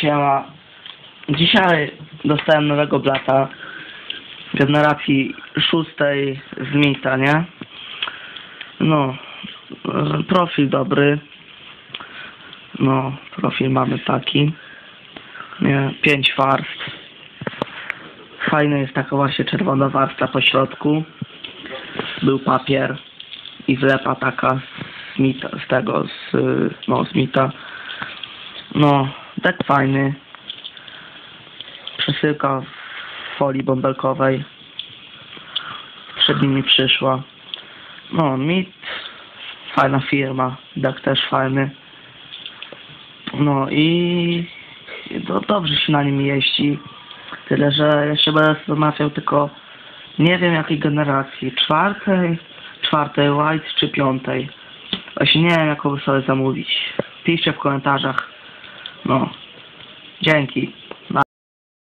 Siema. Dzisiaj dostałem nowego blata generacji szóstej z Mita, nie? No, e, profil dobry. No, profil mamy taki. Nie, pięć warstw. Fajna jest taka właśnie czerwona warstwa po środku. Był papier i wlepa taka z, mita, z tego, z, no, z mita. No, tak fajny. Przesyłka w folii bąbelkowej. Przed nimi przyszła. No, mit. Fajna firma. Dek też fajny. No i no, dobrze się na nim jeździ. Tyle, że jeszcze będę zamawiał tylko nie wiem jakiej generacji. Czwartej, czwartej white czy piątej. Właśnie nie wiem jaką sobie zamówić. Piszcie w komentarzach. No. Dzięki.